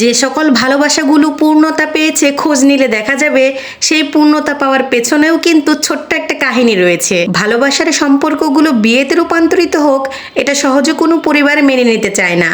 যে সকল ভালোবাসাগুলো পূর্ণতা পেয়েছে, খোঁজ নিলে দেখা যাবে সেই পূর্ণতা পাওয়ার পেছনেও কিন্তু ছোট্ট একটা কাহিনী রয়েছে। ভালোবাসার সম্পর্কগুলো বিয়েতে রূপান্তরিত হোক, এটা সহজে কোনো পরিবার মেনে নিতে চায় না।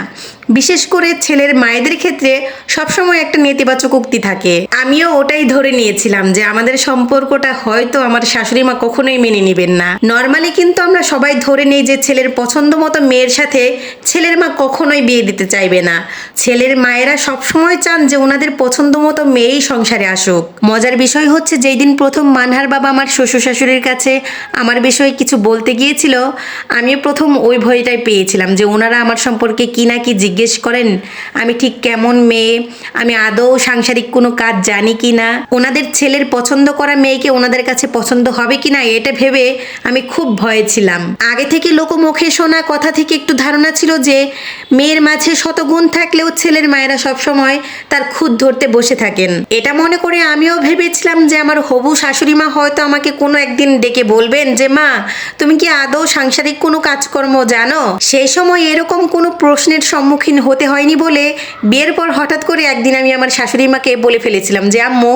বিশেষ করে ছেলের মায়েদের ক্ষেত্রে সবসময় একটা নেতিবাচক উক্তি থাকে। আমিও ওটাই ধরে নিয়েছিলাম যে আমাদের সম্পর্কটা হয়তো আমার শাশুড়ি মা কখনোই মেনে নেবেন না। নর্মালি কিন্তু আমরা সবাই ধরে নেই যে ছেলের পছন্দ মতো মেয়ের সাথে ছেলের মা কখনোই বিয়ে দিতে চাইবে না। ছেলের মায়েরা সবসময় চান যে ওনাদের পছন্দ মতো মেয়েই সংসারে আসুক। মজার বিষয় হচ্ছে যেই দিন প্রথম মানহার বাবা আমার শ্বশুর শাশুড়ির কাছে আমার বিষয়ে কিছু বলতে গিয়েছিল আমি প্রথম ওই ভয়টাই পেয়েছিলাম যে ওনারা আমার সম্পর্কে কি না কি জিজ্ঞেস করেন, আমি ঠিক কেমন মেয়ে? আমি আদৌ সাংসারিক কোনো কাজ জানি কি না? ওনাদের ছেলের পছন্দ করা মেয়েকে ওনাদের কাছে পছন্দ হবে কি না, এটা ভেবে আমি খুব ভয়ে ছিলাম। আগে থেকে লোকমুখে শোনা কথা থেকে একটু ধারণা ছিল যে, মেয়ের মাঝে শতগুণ থাকলেও ছেলের মায়েরা সবসময় তার খুদ ধরতে বসে থাকেন। এটা মনে করে আমিও ভেবেছিলাম যে, আমার হবু শাশুড়ি মা হয়তো আমাকে কোনো একদিন ডেকে বলবেন যে, মা, তুমি কি আদৌ সাংসারিক কোনো কাজকর্ম জানো? সেই সময় এরকম কোনো প্রশ্নের সম্মুখীন হতে হয়নি বলে বিয়ের পর হঠাৎ করে একদিন আমি আমার শাশুড়ি মাকে বলে ফেলেছিলাম যে, আম্মু,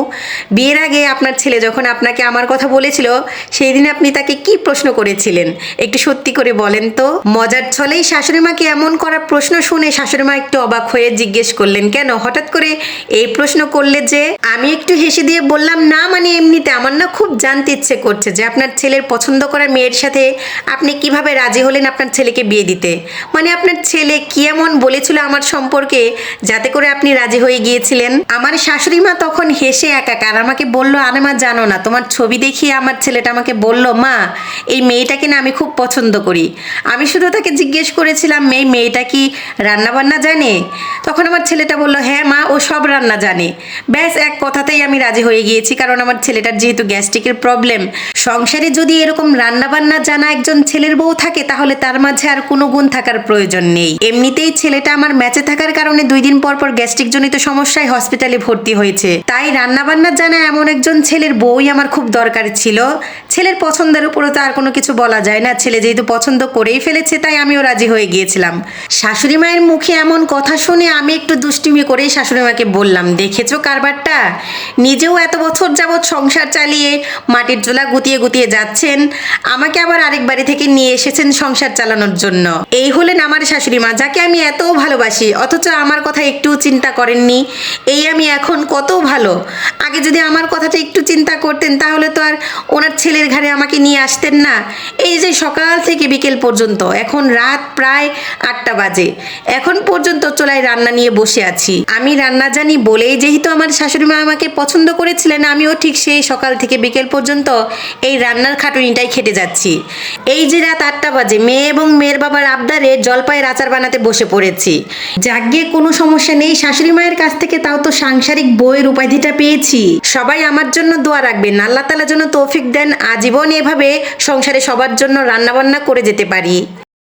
বিয়ের আগে আপনার ছেলে যখন আপনাকে আমার কথা বলেছিল, সেই দিন আপনি তাকে কি প্রশ্ন করেছিলেন? একটু সত্যি করে বলেন তো। মজার ছলেই শাশুড়ি মাকে এমন করা প্রশ্ন শুনে শাশুড়ি মা একটু অবাক হয়ে জিজ্ঞেস করলেন, কেন? হঠাৎ করে এই প্রশ্ন করলে যে? আমি একটু হেসে দিয়ে বললাম, না মানে এমনিতে আমার না খুব জানতে ইচ্ছে করছে যে, আপনার ছেলের পছন্দ করা মেয়ের সাথে আপনি কীভাবে রাজি হলেন আপনার ছেলেকে বিয়ে দিতে? মানে আপনার ছেলে কি এমন বলেছিল আমার সম্পর্কে, যাতে করে আপনি রাজি হয়ে গিয়েছিলেন। আমার শাশুড়ি মা তখন হেসে একাকার, আমাকে বলল, আরে মা, জানো না, তোমার ছবি দেখিয়ে আমার ছেলেটা আমাকে বলল, মা, এই মেয়েটাকে না আমি খুব পছন্দ করি। আমি শুধু তাকে জিজ্ঞেস করেছিলাম, মেয়ে, মেয়েটা কি রান্নাবান্না জানে? তখন আমার ছেলেটা বলল হ্যাঁ মা, ও সব রান্না জানে। ব্যাস, এক কথাতেই আমি রাজি হয়ে গিয়েছি, কারণ আমার ছেলেটার যেহেতু গ্যাস্ট্রিকের প্রবলেম। সংসারে যদি এরকম রান্নাবান্না জানা একজন ছেলের বউ থাকে, তাহলে তার মাঝে আর কোনো গুণ থাকার প্রয়োজন নেই। এমনিতেই ছেলেটা আমার ম্যাচে থাকার কারণে দুই দিন পর পর গ্যাস্ট্রিক জনিত সমস্যায় হসপিটালে ভর্তি হয়েছে। তাই রান্নাবান্না জানা এমন একজন ছেলের বউই আমার খুব দরকার ছিল। ছেলের পছন্দের উপরে তো আর কোনো কিছু বলা যায় না। ছেলে যেহেতু পছন্দ করেই ফেলেছে, তাই আমিও রাজি হয়ে গিয়েছিলাম। শাশুড়ি মায়ের মুখে এমন কথা শুনে আমি একটু দুষ্টিমি করেই শাশুড়ি মাকে বললাম, দেখেছ কারবারটা? নিজেও এত বছর যাবৎ সংসার চালিয়ে মাটির চোলা গুতিয়ে গুতিয়ে যাচ্ছেন, আমাকে আবার আরেক বাড়ি থেকে নিয়ে এসেছেন সংসার চালানোর জন্য। এই হলেন আমার শাশুড়ি মা, যাকে আমি এত ভালোবাসি, অথচ আমার কথা একটুও চিন্তা করেননি। এই আমি এখন কত ভালো। আগে যদি আমার কথাটা একটু চিন্তা করতেন, তাহলে তো আর ওনার ছেলের ঘাড়ে আমাকে নিয়ে আসতেন না। এই যে সকাল থেকে বিকেল পর্যন্ত, এখন রাত প্রায় আটটা বাজে। এখন পর্যন্ত চোলায় রান্না নিয়ে বসে আছি। আমি রান্না জানি বলেই যেহেতু আমার শাশুড়ি মা আমাকে পছন্দ করেছিলেন, আমিও ঠিক সেই সকাল থেকে বিকেল পর্যন্ত এই রান্নার খাটুনিটাই খেটে যাচ্ছি। এই যে রাত আটটা বাজে, মেয়ে এবং মেয়ের বাবার আবদারে জলপাইয়ের আচার বানাতে বসে পড়েছি। যাগ্যে কোনো সমস্যা নেই। শাশুড়ি মায়ের কাছ থেকে তাও তো সাংসারিক বইয়ের উপাধিটা পেয়েছি। সবাই আমার জন্য দোয়া রাখবেন। আল্লাহ তালা যেন তৌফিক দেন, আজীবন এভাবে সংসারে সবার জন্য রান্নাবান্না করে যেতে পারি।